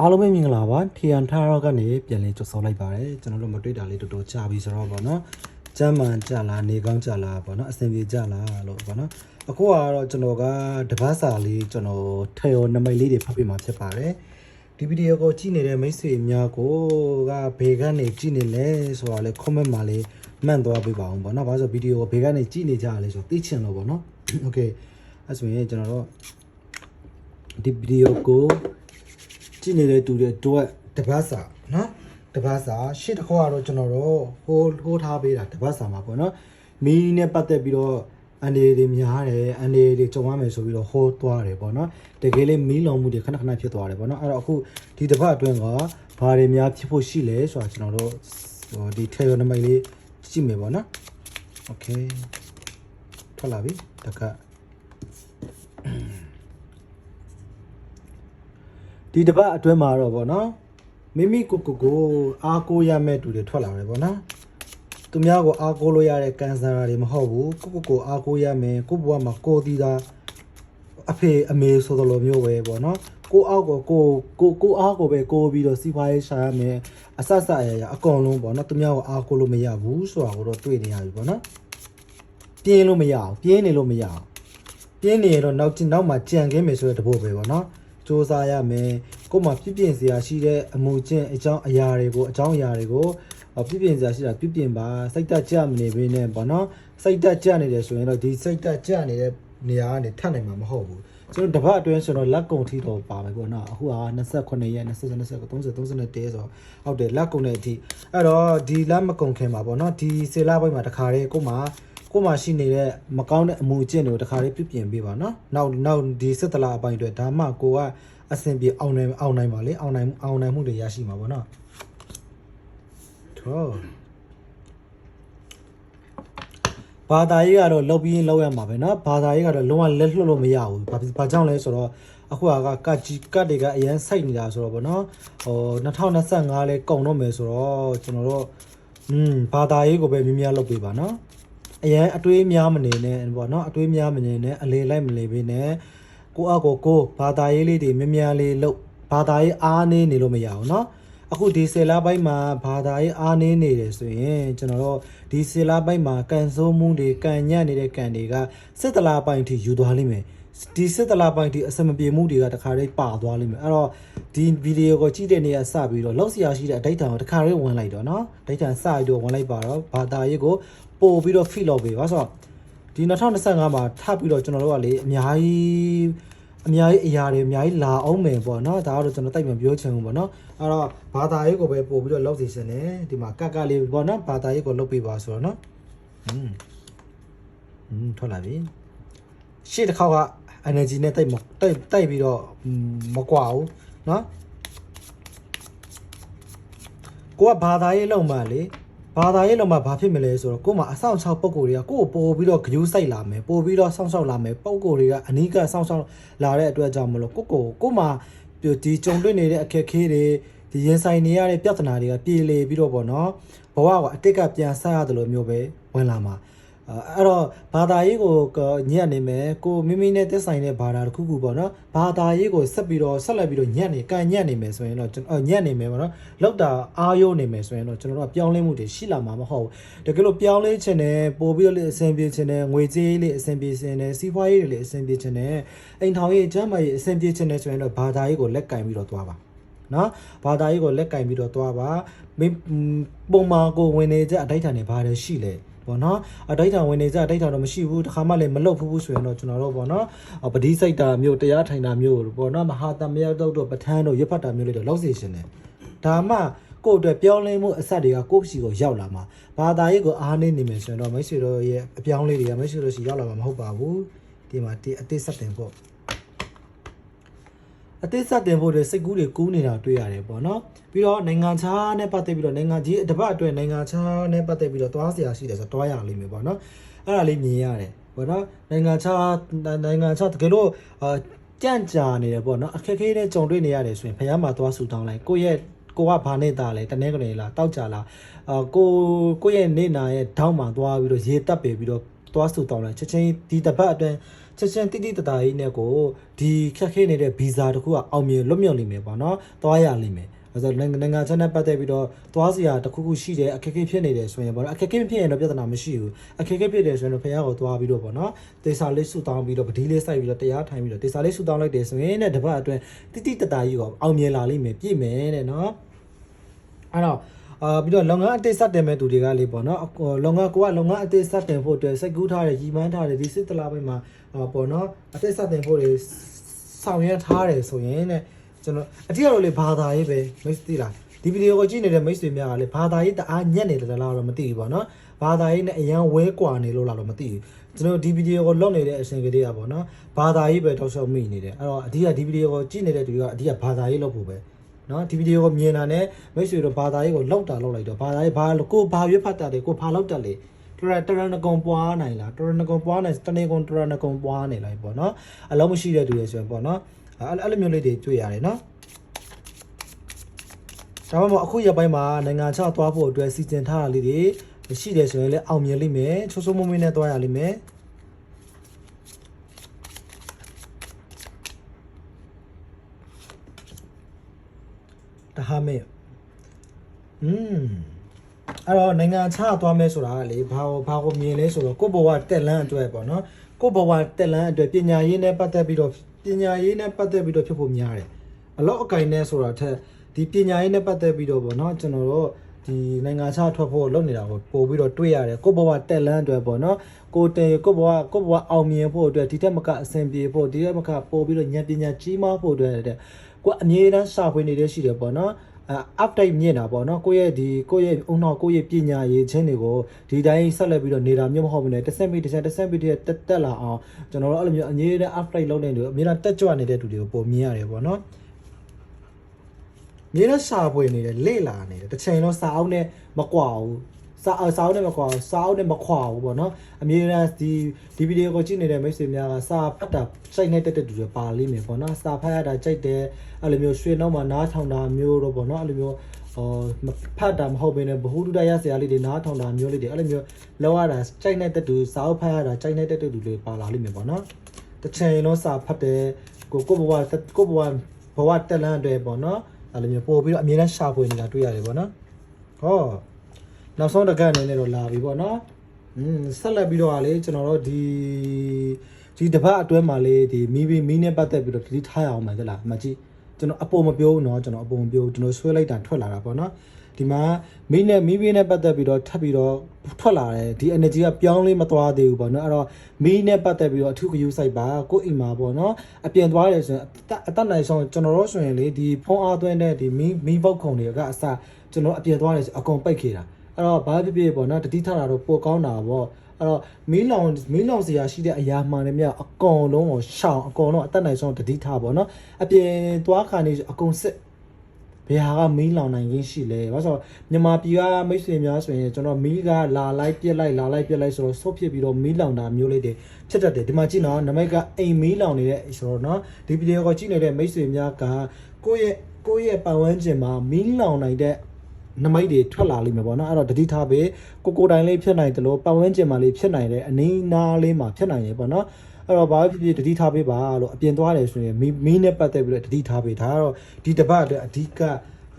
အားလုံးပဲမင်္ဂလာပါထီယန်ထားရောကနေပြန်လည်ကြိုဆိုလိုက်ပါတယ်ကျွန်တော်တို့မတွေ့တာလေးတော်တော်ကြာပြီဆိုတော့ဗောနော်ကျမ်းမှန်ကြလားနေကောင်းကြလားဗောနော်အဆင်ပြေကြလားလို့ဗောနော်အခုကတော့ကျွန်တော်ကတပတ်စာလေးကျွန်တော်ထေရောနမိတ်လေးတွေဖတ်ပြမှာဖြစ်ပါတယ်ဒီဗီဒီယိုကိုကြည့်နေတဲ့မိတ်ဆွေများကိုကဘေကနေကြည့်နေလဲဆိုတော့လေ comment မှာလေးမှန်သွားပေးပါအောင်ဗောနော်ဘာလို့ဆိုဗီဒီယိုကိုဘေကနေကြည့်နေကြရလဲဆိုတော့သိချင်လို့ဗောနော်โอเคအဲ့ဆိုရင်ကျွန်တော်တို့ဒီဗီဒီယိုကို ကြည့်နေတဲ့သူတွေတို့ကတပတ်စာနော်တပတ်စာရှစ်တစ်ခေါက်ကတော့ကျွန်တော်တို့ဟိုဟိုးထားပေးတာတပတ်စာမှာပေါ့နော်မီးနဲ့ပတ်သက်ပြီးတော့အန်ဒီတွေများတယ်အန်ဒီတွေကြုံရမယ်ဆိုပြီးတော့ဟိုးသွားတယ်ပေါ့နော်တကယ်လေးမီးလောင်မှုတွေခဏခဏဖြစ်သွားတယ်ပေါ့နော်အဲ့တော့အခုဒီတစ်ပတ်အတွင်းကဘာတွေများဖြစ်ဖို့ရှိလဲဆိုတာကျွန်တော်တို့ဟိုဒီ trigonometry လေးကြည့်မယ်ပေါ့နော် okay ထွက်လာပြီတကတ် ဒီတစ်ပတ်အတွင်းမှာတော့ဗောနော်မိမိကိုကိုကိုအားကိုးရမဲ့တူတွေထွက်လာတယ်ဗောနော်သူများကိုအားကိုးလို့ရတဲ့ကန်ဆာတွေမဟုတ်ဘူးကိုကိုကိုအားကိုးရမယ်ကိုဘဝမှာကိုတည်တာအဖေအမေဆိုသလိုမျိုးပဲဗောနော်ကိုအောက်ကိုကိုကိုကိုအားကိုပဲကိုပြီးတော့စီးပွားရေးရှာရမယ်အဆက်ဆက်အရာရာအကုန်လုံးဗောနော်သူများကိုအားကိုးလို့မရဘူးဆိုတာကိုတော့တွေ့နေရပြီဗောနော်ပြင်းလို့မရအောင်ပြင်းနေလို့မရအောင်ပြင်းနေရတော့နောက်ကျနောက်မှာကြံခင်းမယ်ဆိုတဲ့တပုတ်ပဲပေါ့နော် စူးစမ်းရမယ်ကို့မှာပြည့်ပြည့်စရာရှိတဲ့အမှုချင်းအကြောင်းအရာတွေကိုအကြောင်းအရာတွေကိုအော်ပြည့်ပြည့်စရာရှိတာပြည့်ပြည့်ပါစိတ်တက်ကြမနေဘဲနဲ့ပေါ့နော်စိတ်တက်ကြနေတယ်ဆိုရင်တော့ဒီစိတ်တက်ကြနေတဲ့နေရာကနေထပ်နိုင်မှာမဟုတ်ဘူးကျွန်တော်တပတ်အတွင်းဆိုတော့လက်ကုံထီတော့ပါမယ်ပေါ့နော်အခုက28ရက်20 29 30 31တဲဆိုဟုတ်တယ်လက်ကုံတဲ့အထိအဲ့တော့ဒီလက်မကုံခင်ပါပေါ့နော်ဒီစေလာဘိုက်မှာတခါတည်းကို့မှာ ကိုယ်မှာရှိနေတဲ့မကောင်းတဲ့အမှုအကျင့်တွေကိုတခါလေးပြပြင်ပေးပါနော်။နောက်နောက်ဒီစစ်တလာအပိုင်းအတွက်ဒါမှကိုကအဆင်ပြေအောင်နိုင်အောင်နိုင်ပါလေအောင်နိုင်အောင်နိုင်မှုတွေရရှိမှာပေါ့နော်။ထောဘာသာရေးကတော့လောက်ပြီးရင်လောက်ရမှာပဲနော်။ဘာသာရေးကတော့လုံးဝလက်လွတ်လို့မရဘူး။ဘာဘာကြောင့်လဲဆိုတော့အခုကကတ်ကြီးကတ်တွေကအရင်စိုက်နေတာဆိုတော့ဗောနော်။ဟို2025လဲကုန်တော့မယ်ဆိုတော့ကျွန်တော်တို့อืมဘာသာရေးကိုပဲမြင်များလုပ်ပေးပါနော်။ အရန်အတွေးများမနေနဲ့ပေါ့နော်အတွေးများမနေနဲ့အလေလိုက်မလေပေးနဲ့ကိုအကိုကိုဘာသာရေးလေးတွေမြများလေးလို့ဘာသာရေးအားနေနေလို့မရအောင်เนาะအခုဒီဆယ်လပိုင်းမှာဘာသာရေးအားနေနေတယ်ဆိုရင်ကျွန်တော်တို့ဒီဆယ်လပိုင်းမှာကန်ဆိုးမှုတွေကန်ညံ့နေတဲ့ကန်တွေကစစ်တလားပိုင်းထိယူသွားလိမ့်မယ် ဒီစစ်တလားပိုင်းထိအစမပြေမှုတွေကတခါတည်းပါသွားလိမ့်မယ်အဲ့တော့ဒီဗီဒီယိုကိုကြည့်တဲ့နေရာစပြီးတော့လောက်ဆရာရှိတဲ့အဒိတ်တံကိုတခါတည်းဝင်လိုက်တော့เนาะဒိတ်တံစပြီးတော့ဝင်လိုက်ပါတော့ဘာသာရေးကိုပို့ပြီးတော့ feel လုပ်ပေးပါဆိုတော့ ဒီ2025မှာထပ်ပြီးတော့ကျွန်တော်တို့ကလေအများကြီးအများကြီးအရာတွေအများကြီးလာအောင်မယ်ပေါ့နော်ဒါကတော့ကျွန်တော်တိုက်မပြောချင်ဘူးပေါ့နော်အဲ့တော့ဘာသာရေးကိုပဲပို့ပြီးတော့လောက်စီစင်တယ်ဒီမှာကက်ကလေးပေါ့နော်ဘာသာရေးကိုလုပ်ပေးပါဆိုတော့နော်อืมอืมထွက်လာပြီရှေ့တစ်ခေါက်က energy နဲ့တိုက်မတိုက်တိုက်ပြီးတော့อืมမကွာဘူးเนาะကိုကဘာသာရေးလုံးမှလေဘာသာရေးလုံးမှဘာဖြစ်မလဲဆိုတော့ကို့မှာအဆောင်ချောက်ပုံကိုယ်တွေကကို့ကိုပို့ပြီးတော့ဂယူးစိုက်လာမယ်ပို့ပြီးတော့ဆောင်းဆောက်လာမယ်ပုံကိုယ်တွေကအနီးကဆောင်းဆောက်လာတဲ့အတွက်ကြောင့်မလို့ကို့ကိုကို့မှာဒီကြုံတွေ့နေတဲ့အခက်အခဲတွေဒီရင်ဆိုင်နေရတဲ့ပြဿနာတွေကပြေလေပြီးတော့ပေါ့နော်ဘဝကအတိတ်ကပြန်ဆက်ရတယ်လို့မျိုးပဲဝင်လာမှာ အဲ့တော့ဘာသာရေးကိုညံ့နေမယ်ကိုမိမိနဲ့သက်ဆိုင်တဲ့ဘာသာတစ်ခုခုပေါ့နော်ဘာသာရေးကိုဆက်ပြီးတော့ဆက်လက်ပြီးတော့ညံ့နေကန်ညံ့နေမယ်ဆိုရင်တော့ကျွန်တော်ညံ့နေမယ်ပေါ့နော်လောက်တာအားယုံနေမယ်ဆိုရင်တော့ကျွန်တော်တို့ကပြောင်းလဲမှုတွေရှိလာမှာမဟုတ်ဘူးတကယ်လို့ပြောင်းလဲခြင်းနဲ့ပို့ပြီးတော့လေအဆင်ပြေခြင်းနဲ့ငွေကြေးလေးအဆင်ပြေခြင်းနဲ့စီးပွားရေးတွေလေးအဆင်ပြေခြင်းနဲ့အိမ်ထောင်ရေးကျန်းမာရေးအဆင်ပြေခြင်းနဲ့ဆိုရင်တော့ဘာသာရေးကိုလက်ကင်ပြီးတော့သွားပါနော်ဘာသာရေးကိုလက်ကင်ပြီးတော့သွားပါမင်းပုံမာကိုဝင်နေကြအတိုက်ထန်နေဘာတွေရှိလဲ ပေါ့နော်အတိုက်ထောင်ဝင်နေကြအတိုက်ထောင်တော့မရှိဘူးတခါမှလည်းမလုတ်ဘူးဆိုရင်တော့ကျွန်တော်တို့ပေါ့နော်ပတိစိတ်တာမျိုးတရားထိုင်တာမျိုးပေါ့နော်မဟာတမယတုတ်တို့ပဋ္ဌာန်းတို့ရဖတ်တာမျိုးလေးတော့လောက်စီရှင်တယ်ဒါမှကိုယ့်အတွက်ပြောင်းလဲမှုအဆက်တွေကကိုယ့်စီကိုရောက်လာမှာဘာသာရေးကိုအားနေနေမယ်ဆိုရင်တော့မိတ်ဆွေတို့ရဲ့အပြောင်းလေးတွေကမိတ်ဆွေတို့စီရောက်လာမှာမဟုတ်ပါဘူးဒီမှာဒီအတိဆက်တင်ဖို့ အတိဆက်တင်ဖို့တွေစိတ်ကူးတွေကူးနေတာတွေ့ရတယ်ပေါ့နော်ပြီးတော့နိုင်ငံခြားနဲ့ပတ်သက်ပြီးတော့နိုင်ငံကြီးတပတ်အတွက်နိုင်ငံခြားနဲ့ပတ်သက်ပြီးတော့သွားစရာရှိတယ်ဆိုတော့တွားရလိမ့်မယ်ပေါ့နော်အဲ့ဒါလေးမြင်ရတယ်ပေါ့နော်နိုင်ငံခြားနိုင်ငံခြားတကယ်လို့အာကြန့်ကြာနေတယ်ပေါ့နော်အခက်အခဲနဲ့ကြုံတွေ့နေရတယ်ဆိုရင်ဖះမှာသွားဆူတောင်းလိုက်ကိုယ့်ရဲ့ကိုကဘာနဲ့တာလဲတနေ့ကနေလားတောက်ကြလားအာကိုကိုယ့်ရဲ့နေနာရဲ့ထောင်းမှာသွားပြီးတော့ရေတက်ပေပြီးတော့ သွားဆူတောင်းလိုက်ချက်ချင်းဒီတစ်ပတ်အတွင်းချက်ချင်းတိတိတတာကြီးနဲ့ကိုဒီခက်ခဲနေတဲ့ဗီဇာတခုကအောင်မြင်လွတ်မြောက်လိမ့်မယ်ပေါ့နော်သွားရလိမ့်မယ်အဲဆိုနိုင်ငံနိုင်ငံခြားနဲ့ပတ်သက်ပြီးတော့သွားစရာတခုခုရှိတယ်အခက်အခဲဖြစ်နေတယ်ဆိုရင်ပေါ့နော်အခက်အခဲမဖြစ်ရင်တော့ပြဿနာမရှိဘူးအခက်အခဲဖြစ်တယ်ဆိုရင်တော့ဖခင်ကိုသွားပြီးတော့ပေါ့နော်တေစာလေးဆူတောင်းပြီးတော့ပတိလေးစိုက်ပြီးတော့တရားထိုင်ပြီးတော့တေစာလေးဆူတောင်းလိုက်တယ်ဆိုရင်တဲ့တပတ်အတွင်းတိတိတတာကြီးကိုအောင်မြင်လာလိမ့်မယ်ပြည့်မယ်တဲ့နော်အဲ့တော့ အာပြီးတော့လုပ်ငန်းအသေးစတင်မဲ့သူတွေကလေပေါ့နော်အကောလုပ်ငန်းကိုကလုပ်ငန်းအသေးစတင်ဖို့အတွက်စိတ်ကူးထားတယ်ရီမန်းထားတယ်ဒီစစ်တလားဘက်မှာအာပေါ့နော်အသေးစတင်ဖို့တွေဆောင်ရွက်ထားတယ်ဆိုရင်တဲ့ကျွန်တော်အတိအတော့လေဘာသာရေးပဲမိတ်သိလားဒီဗီဒီယိုကိုကြည့်နေတဲ့မိတ်ဆွေများကလေဘာသာရေးတအားညက်နေတယ်လားတော့မသိဘူးပေါ့နော်ဘာသာရေးနဲ့အရန်ဝဲကွာနေလို့လားတော့မသိဘူးကျွန်တော်ဒီဗီဒီယိုကိုလုပ်နေတဲ့အချိန်ကလေးကပေါ့နော်ဘာသာရေးပဲတောက်လျှောက်မိနေတယ်အဲ့တော့အဓိကဒီဗီဒီယိုကိုကြည့်နေတဲ့သူတွေကအဓိကဘာသာရေးလုပ်ဖို့ပဲ နော်ဒီဗီဒီယိုကိုမြင်တာနဲ့မိတ်ဆွေတို့ဘာသာရေးကိုလောက်တာလောက်လိုက်တော့ဘာသာရေးဘာလို့ကိုဘာရွေးဖတ်တာလေကိုဘာလောက်တက်လေတရတရနကုံပွားနိုင်လားတရနကုံပွားနိုင်တနေကုံတရနကုံပွားနေလိုက်ပေါ့နော်အလုံးမရှိတဲ့သူတွေဆိုရင်ပေါ့နော်အဲ့အဲ့လိုမျိုးလေးတွေတွေ့ရတယ်နော်ဒါမှမဟုတ်အခုရပိုင်းမှာနိုင်ငံခြားသွားဖို့အတွက်စီစဉ်ထားတာလေးတွေရှိတယ်ဆိုရင်လည်းအောင်မြင်လိမ့်မယ်ချိုးချိုးမွေ့မွေ့နဲ့သွားရလိမ့်မယ် တဟာမေอืมအဲ့တော့နိုင်ငံခြားသွားမယ်ဆိုတာကလေဘာကိုဘာကိုမြင်လဲဆိုတော့ကိုယ့်ဘဝတက်လန်းအတွက်ပေါ့နော်ကိုယ့်ဘဝတက်လန်းအတွက်ပညာရေးနဲ့ပတ်သက်ပြီးတော့ပညာရေးနဲ့ပတ်သက်ပြီးတော့ဖြစ်ဖို့များတယ်အလောက်အကင်နဲ့ဆိုတာထက်ဒီပညာရေးနဲ့ပတ်သက်ပြီးတော့ပေါ့နော်ကျွန်တော်တို့ဒီနိုင်ငံခြားထွက်ဖို့လုပ်နေတာကိုပို့ပြီးတော့တွေ့ရတယ်ကိုယ့်ဘဝတက်လန်းအတွက်ပေါ့နော်ကိုယ်တင်ကိုယ့်ဘဝကိုယ့်ဘဝအောင်မြင်ဖို့အတွက်ဒီတက်မကအဆင်ပြေဖို့ဒီတက်မကပို့ပြီးတော့ဉာဏ်ပညာကြီးမားဖို့အတွက်တဲ့ ကိုယ်အမြဲတမ်းစာဖွေနေတဲ့ရှိတယ်ပေါ့နော်အ update မြင့်တာပေါ့နော်ကိုယ့်ရဲ့ဒီကိုယ့်ရဲ့အုံနောက်ကိုယ့်ရဲ့ပညာရေးချင်းတွေကိုဒီတိုင်းဆက်လက်ပြီးတော့နေတာမျိုးမဟုတ်ဘူးねတစ်ဆက်ပြီးတစ်ဆက်တစ်ဆက်ပြီးတစ်တက်တက်လာအောင်ကျွန်တော်တို့အဲ့လိုမျိုးအငြင်းတဲ့ update လုပ်နေတယ်အများအားတက်ကြွနေတဲ့သူတွေကိုပုံမြင်ရတယ်ပေါ့နော်မြေနဲ့စာပွေနေတယ်လေ့လာနေတယ်တစ်ချိန်တော့စာအုပ်နဲ့မကွာဘူး စာအစာအုပ်နဲ့မကွာဘူးစာအုပ်နဲ့မခွာဘူးပေါ့နော်အမြဲတမ်းဒီဒီဗီဒီယိုကိုကြည့်နေတဲ့မိတ်ဆွေများကစာဖတ်တာစိတ်နဲ့တက်တဲ့သူတွေပါလိမ့်မယ်ပေါ့နော်စာဖတ်ရတာကြိုက်တယ်အဲ့လိုမျိုးရွှေနောက်မှာနားထောင်တာမျိုးတော့ပေါ့နော်အဲ့လိုမျိုးဟောမဖတ်တာမဟုတ်ဘဲနဲ့ဘ ഹു တုတရဆရာလေးတွေနားထောင်တာမျိုးလေးတွေအဲ့လိုမျိုးလောက်ရတာကြိုက်တဲ့သူစာအုပ်ဖတ်ရတာကြိုက်တဲ့သူတွေပါလာလိမ့်မယ်ပေါ့နော်တစ်ချိန်လုံးစာဖတ်တယ်ကိုကိုဘဝကိုဘဝဘဝတက်လန်းအတွက်ပေါ့နော်အဲ့လိုမျိုးပို့ပြီးတော့အမြဲတမ်းရှာဖွေနေတာတွေ့ရတယ်ပေါ့နော်ဟော နောက်ဆုံးတစ်ခါအနေနဲ့တော့လာပြီပေါ့နော်อืมဆက်လက်ပြီးတော့ကလေကျွန်တော်တို့ဒီဒီတပတ်အတွဲမှာလေဒီမီးဘီမီးနဲ့ပတ်သက်ပြီးတော့တတိထားရအောင်မယ်သလားအမကြီးကျွန်တော်အပေါ်မပြောဘူးเนาะကျွန်တော်အပေါ်မပြောဘူးကျွန်တော်ဆွဲလိုက်တာထွက်လာတာပေါ့နော်ဒီမှာမီးနဲ့မီးဘီနဲ့ပတ်သက်ပြီးတော့ထပ်ပြီးတော့ထွက်လာတယ်ဒီ energy ကပြောင်းလဲမသွားသေးဘူးပေါ့နော်အဲ့တော့မီးနဲ့ပတ်သက်ပြီးတော့အထူးဂရုစိုက်ပါကိုယ့်အိမ်မှာပေါ့နော်အပြင်သွားတယ်ဆိုရင်အသက်အသက်နိုင်ဆုံးကျွန်တော်တို့ဆိုရင်လေဒီဖုန်းအားသွင်းတဲ့ဒီမီးမီးပုတ်ခုံတွေကအစကျွန်တော်အပြင်သွားတယ်ဆိုအကုန်ပိတ်ခဲ့တာ အဲ့တော့ဘာဖြစ်ဖြစ်ပေါ့နော်တတိထတာတော့ပိုကောင်းတာပေါ့အဲ့တော့မီးလောင်မီးလောင်စရာရှိတဲ့အရာမှန်တယ်မြအကောင်လုံးကိုရှောင်အကောင်လုံးအသက်နိုင်ဆုံးတတိထပေါ့နော်အပြင်သွားခါနေအကုန်စစ်ဘယ်ဟာကမီးလောင်နိုင်ရင်းရှိလဲဘာလို့ဆိုတော့မြန်မာပြည်ကမိတ်ဆွေများဆိုရင်ကျွန်တော်မီးကလာလိုက်ပြက်လိုက်လာလိုက်ပြက်လိုက်ဆိုတော့ဆုတ်ဖြစ်ပြီးတော့မီးလောင်တာမျိုးလေးတွေဖြစ်တတ်တယ်ဒီမှာကြည့်နော်နမိတ်ကအိမ်မီးလောင်နေတဲ့ဆိုတော့နော်ဒီဗီဒီယိုကိုကြည့်နေတဲ့မိတ်ဆွေများကကိုယ့်ရဲ့ကိုယ့်ရဲ့ပတ်ဝန်းကျင်မှာမီးလောင်နိုင်တဲ့ နမိတ်တွေထွက်လာလိမ့်မယ်ပေါ့နော်အဲ့တော့တတိထားပဲကိုကိုတိုင်လေးဖြစ်နိုင်တယ်လို့ပတ်ဝန်းကျင်မှာလေးဖြစ်နိုင်တယ်အနည်းနားလေးမှာဖြစ်နိုင်ရပေါ့နော်အဲ့တော့ဘာဖြစ်ဖြစ်တတိထားပေးပါလို့အပြင်သွားတယ်ဆိုရင်မီမီးနဲ့ပတ်သက်ပြီးတော့တတိထားပေးဒါကတော့ဒီတပတ်အတွက်အဓိက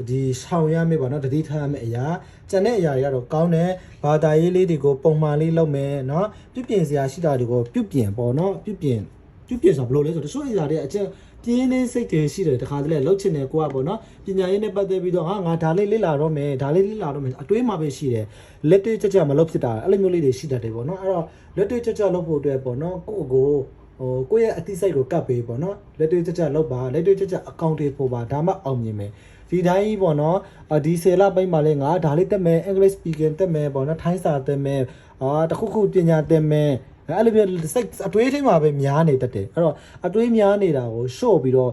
ဒီဆောင်ရမယ်ပေါ့နော်တတိထားရမယ့်အရာကျန်တဲ့အရာတွေကတော့ကောင်းတယ်ဘာသာရေးလေးတွေကိုပုံမှန်လေးလုပ်မယ်နော်ပြုပြင်စရာရှိတာတွေကိုပြုပြင်ပေါ့နော်ပြုပြင်ပြုပြင်ဆိုဘယ်လိုလဲဆိုတော့တချို့အရာတွေအကျဉ်း ပြင်းနေစိတ်တွေရှိတယ်တခါတည်းလှုပ်ချင်တယ်ကိုကပေါ့နော်ပညာရေးနဲ့ပတ်သက်ပြီးတော့ဟာငါဒါလေးလေ့လာတော့မယ်ဒါလေးလေ့လာတော့မယ်အတွေးမှာပဲရှိတယ်လက်တွေ့ကြကြမလုပ်ဖြစ်တာအဲ့လိုမျိုးလေးတွေရှိတတ်တယ်ပေါ့နော်အဲ့တော့လက်တွေ့ကြကြလုပ်ဖို့အတွက်ပေါ့နော်ကိုယ့်ကိုဟိုကိုယ့်ရဲ့အသိစိတ်ကိုကပ်ပေးပေါ့နော်လက်တွေ့ကြကြလုပ်ပါလက်တွေ့ကြကြအကောင့်တွေပို့ပါဒါမှအောင်မြင်မယ်ဒီတိုင်းပေါ့နော်အာဒီဆယ်လပိုင်းမှာလဲငါဒါလေးတက်မယ် English speaking တက်မယ်ပေါ့နော်ထိုင်းစာတက်မယ်အာတခုခုပညာတက်မယ် အဲ့လိုမျိုးစိတ်အတွေးထိမှာပဲများနေတတ်တယ်အဲ့တော့အတွေးများနေတာကိုရှို့ပြီးတော့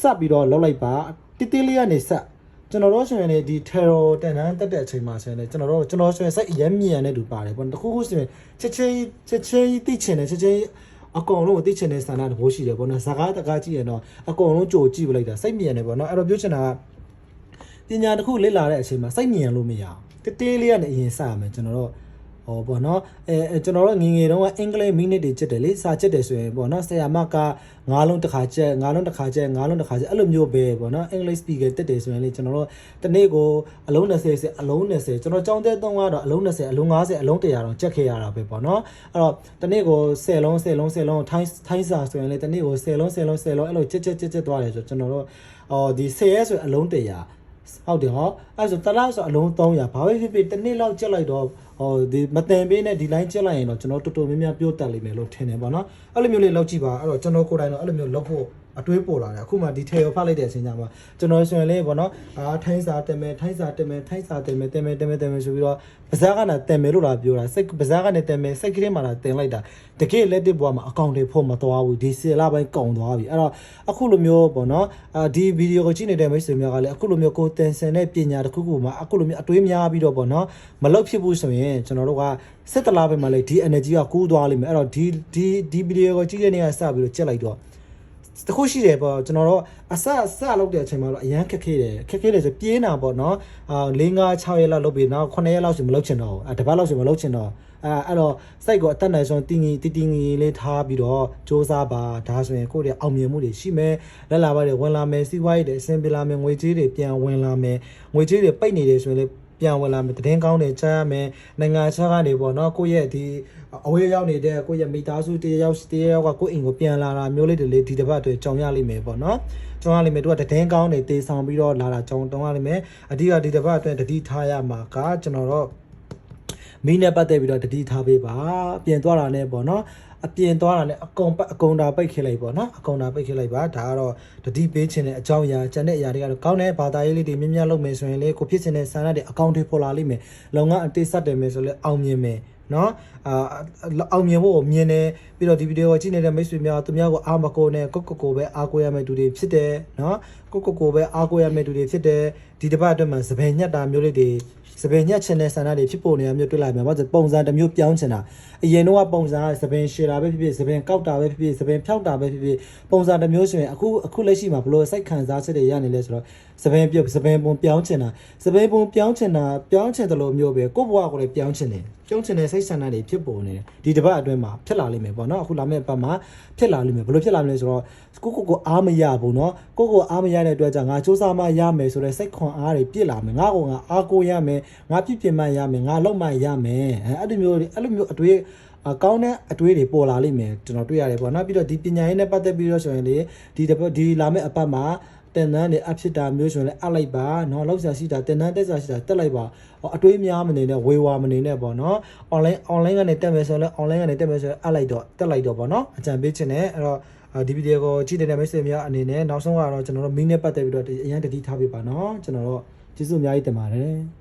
စပ်ပြီးတော့လောက်လိုက်ပါတိတိလေးကနေစပ်ကျွန်တော်တို့ဆိုရင်လေဒီ terror တန်တန်းတက်တဲ့အချိန်မှာဆိုရင်လေကျွန်တော်တို့ကျွန်တော်ဆိုရင်စိတ်အရင်မြန်တဲ့လူပါတယ်ပေါ့တခုခုဆိုရင်ချက်ချင်းချက်ချင်းသိချင်တယ်ချက်ချင်းအကောင်လုံးကိုသိချင်တဲ့ဆန္ဒတဘောရှိတယ်ပေါ့နော်ဇာကားတကားကြည့်ရင်တော့အကောင်လုံးကြိုကြည့်ပလိုက်တာစိတ်မြန်တယ်ပေါ့နော်အဲ့တော့ပြောချင်တာကပညာတစ်ခုလေ့လာတဲ့အချိန်မှာစိတ်မြင်လို့မရအောင်တေးသေးလေးကနေအရင်စရမယ်ကျွန်တော်တို့ ဟဟောပေါ့နော်အဲအဲကျွန်တော်တို့ငယ်ငယ်တုန်းကအင်္ဂလိပ်မိနစ်တွေချက်တယ်လေစာချက်တယ်ဆိုရင်ပေါ့နော်ဆရာမကငါးလုံးတစ်ခါချက်ငါးလုံးတစ်ခါချက်ငါးလုံးတစ်ခါချက်အဲ့လိုမျိုးပဲပေါ့နော်အင်္ဂလိပ် speaker တက်တယ်ဆိုရင်လေကျွန်တော်တို့တစ်နေ့ကိုအလုံး20ဆက်အလုံး20ကျွန်တော်ကြောင်းတဲ့တုန်းကတော့အလုံး20အလုံး50အလုံး100တောင်ချက်ခဲ့ရတာပဲပေါ့နော်အဲ့တော့တစ်နေ့ကို10လုံး10လုံး10လုံးထိုင်းထိုင်းစာဆိုရင်လေတစ်နေ့ကို10လုံး10လုံး10လုံးအဲ့လိုချက်ချက်ချက်ချက်သွားတယ်ဆိုကျွန်တော်တို့အော်ဒီ10ရဲဆိုအလုံး100 ဟုတ်တယ်ဟောအဲ့ဆိုတလားဆိုအလုံး300ဘာပဲဖြစ်ဖြစ်တစ်နေ့လောက်ကြက်လိုက်တော့ဟောဒီမတင်ပေးနဲ့ဒီ line ကြက်လိုက်ရင်တော့ကျွန်တော်တော်တော်များများပြောတတ်လိမ့်မယ်လို့ထင်တယ်ပေါ့နော်အဲ့လိုမျိုးလေးလောက်ကြည့်ပါအဲ့တော့ကျွန်တော်ကိုယ်တိုင်တော့အဲ့လိုမျိုးလောက်ဖို့ အတွေးပေါ်လာတယ်အခုမှဒီ tail ကိုဖတ်လိုက်တဲ့အချိန်ကျမှကျွန်တော်ဆိုရင်လေပေါ့နော်အာထိုင်းစာတင်မယ်ထိုင်းစာတင်မယ်ထိုင်းစာတင်မယ်တင်မယ်တင်မယ်တင်မယ်ဆိုပြီးတော့ပါဇာကနာတင်မယ်လို့လာပြောတာစိတ်ပါဇာကနေတင်မယ်စိတ်ကလေးမှလာတင်လိုက်တာတကယ်လက်တစ်ဘွားမှာအကောင့်တွေဖို့မသွားဘူးဒီစီလာပိုင်းကုန်သွားပြီအဲ့တော့အခုလိုမျိုးပေါ့နော်အာဒီဗီဒီယိုကိုကြည့်နေတဲ့မိတ်ဆွေများကလည်းအခုလိုမျိုးကိုတင်ဆင်တဲ့ပညာတစ်ခုခုမှာအခုလိုမျိုးအတွေးများပြီးတော့ပေါ့နော်မလောက်ဖြစ်ဘူးဆိုရင်ကျွန်တော်တို့ကစစ်တလားပဲမှာလေဒီ energy ကကူးသွားလိမ့်မယ်အဲ့တော့ဒီဒီဒီဗီဒီယိုကိုကြည့်တဲ့နေ့ကစပြီးတော့ကြက်လိုက်တော့ တခုရှိတယ်ပေါ့ကျွန်တော်တို့အစအစလောက်တဲ့အချိန်မှာတော့အရန်ခက်ခဲတယ်ခက်ခဲတယ်ဆိုပြင်းတာပေါ့နော်အာ၄၅6ရက်လောက်လုပ်ပြီးနောက်9ရက်လောက်ဆိုမလုပ်ချင်တော့ဘူးအဲတပတ်လောက်ဆိုမလုပ်ချင်တော့အဲအဲ့တော့စိုက်ကိုအတက်နိုင်ဆုံးတင်းကြီးတင်းတင်းလေးထားပြီးတော့စ조사ပါဒါဆိုရင်ကိုယ့်ရဲ့အောင်မြင်မှုတွေရှိမယ်လက်လာပါတွေဝင်လာမယ်စီးပွားရေးတွေအဆင်ပြေလာမယ်ငွေကြေးတွေပြန်ဝင်လာမယ်ငွေကြေးတွေပိတ်နေတယ်ဆိုရင်လေ ပြန်ဝင်လာမယ်တည်င်းကောင်းတွေချမ်းရမယ်နိုင်ငံခြားကနေပေါ့နော်ကိုယ့်ရဲ့ဒီအဝေးရောက်နေတဲ့ကိုယ့်ရဲ့မိသားစုတရယောက်တရယောက်ကကိုယ့်အိမ်ကိုပြန်လာတာမျိုးလေးတွေလေဒီတစ်ပတ်အတွင်းကြောင်ရလိမ့်မယ်ပေါ့နော်ကြောင်ရလိမ့်မယ်သူကတည်င်းကောင်းတွေတေးဆောင်ပြီးတော့လာတာကြောင်တောင်းရလိမ့်မယ်အဓိကဒီတစ်ပတ်အတွင်းတတိထားရမှာကကျွန်တော်တို့မီးနဲ့ပတ်သက်ပြီးတော့တတိထားပေးပါအပြင်သွားတာနဲ့ပေါ့နော် အပြင်သွားတာနဲ့အကုန်ပတ်အကုန်တာပိတ်ခစ်လိုက်ပေါ့နော်အကုန်တာပိတ်ခစ်လိုက်ပါဒါကတော့တတိပေးခြင်းတဲ့အကြောင်းအရာကျန်တဲ့အရာတွေကတော့ကောင်းတဲ့ဘာသာရေးလေးတွေမြင်မြလုပ်မယ်ဆိုရင်လေကိုဖြစ်ခြင်းတဲ့ဆန္ဒတွေအကောင့်တွေပေါ်လာလိမ့်မယ်လုံငန်းအတိတ်ဆက်တယ်မယ်ဆိုလေအောင်မြင်မယ်နော် အာအောင်မြင်ဖို့ကိုမြင်တယ်ပြီးတော့ဒီဗီဒီယိုကိုကြည့်နေတဲ့မိတ်ဆွေများသူများကိုအားမကိုနဲ့ကိုကိုကိုပဲအားကိုရမယ့်သူတွေဖြစ်တယ်နော်ကိုကိုကိုပဲအားကိုရမယ့်သူတွေဖြစ်တယ်ဒီတစ်ပတ်အတွက်မှာစပယ်ညက်တာမျိုးလေးတွေစပယ်ညက်ချင်တဲ့ဆန္ဒတွေဖြစ်ပေါ်နေတာမျိုးတွေ့လိုက်မှာဘာလို့ပုံစံတစ်မျိုးပြောင်းချင်တာအရင်တော့ကပုံစံကစပယ်ရှည်တာပဲဖြစ်ဖြစ်စပယ်ကောက်တာပဲဖြစ်ဖြစ်စပယ်ဖြောက်တာပဲဖြစ်ဖြစ်ပုံစံတစ်မျိုးဆိုရင်အခုအခုလက်ရှိမှာဘလို့စိတ်ခံစားချက်တွေရနေလဲဆိုတော့စပယ်ပြုတ်စပယ်ပုံပြောင်းချင်တာစပယ်ပုံပြောင်းချင်တာပြောင်းချင်တယ်လို့မျိုးပဲကိုယ့်ဘဝကိုလည်းပြောင်းချင်တယ်ပြောင်းချင်တဲ့စိတ်ဆန္ဒတွေဖြစ်ဖြစ်ပေါ်နေတယ်ဒီတစ်ပတ်အတွင်းမှာဖြစ်လာလိမ့်မယ်ပေါ့နော်အခုလာမယ့်ပတ်မှာဖြစ်လာလိမ့်မယ်ဘယ်လိုဖြစ်လာမလဲဆိုတော့ကိုကိုကိုအားမရဘူးနော်ကိုကိုအားမရတဲ့အတွက်ကြောင့်ငါစူးစမ်းမှရမယ်ဆိုတဲ့စိတ်ခွန်အားတွေပြစ်လာမယ်ငါကောငါအားကိုရမယ်ငါပြစ်ပြမှရမယ်ငါလောက်မှရမယ်အဲ့လိုမျိုးအဲ့လိုမျိုးအတွေ့အကောင်းတဲ့အတွေးတွေပေါ်လာလိမ့်မယ်ကျွန်တော်တွေ့ရတယ်ပေါ့နော်ပြီးတော့ဒီပညာရေးနဲ့ပတ်သက်ပြီးတော့ဆိုရင်လေဒီဒီလာမယ့်အပတ်မှာ တင်တန်းတွေအဖြစ်တာမျိုးဆိုရင်လည်းအပ်လိုက်ပါနော်လောက်ဆရာရှိတာတင်တန်းတက်ဆရာရှိတာတက်လိုက်ပါအတွေးများမနေနဲ့ဝေဝါမနေနဲ့ပေါ့နော် online online ကနေတက်မယ်ဆိုရင်လည်း online ကနေတက်မယ်ဆိုရင်အပ်လိုက်တော့တက်လိုက်တော့ပေါ့နော်အကြံပေးခြင်းနဲ့အဲ့တော့ဒီဗီဒီယိုကိုကြည့်နေတဲ့မိတ်ဆွေများအနေနဲ့နောက်ဆုံးကတော့ကျွန်တော်တို့မင်းနဲ့ပတ်သက်ပြီးတော့အရင်တတိထားပြပါနော်ကျွန်တော်တို့ကျေးဇူးအများကြီးတင်ပါတယ်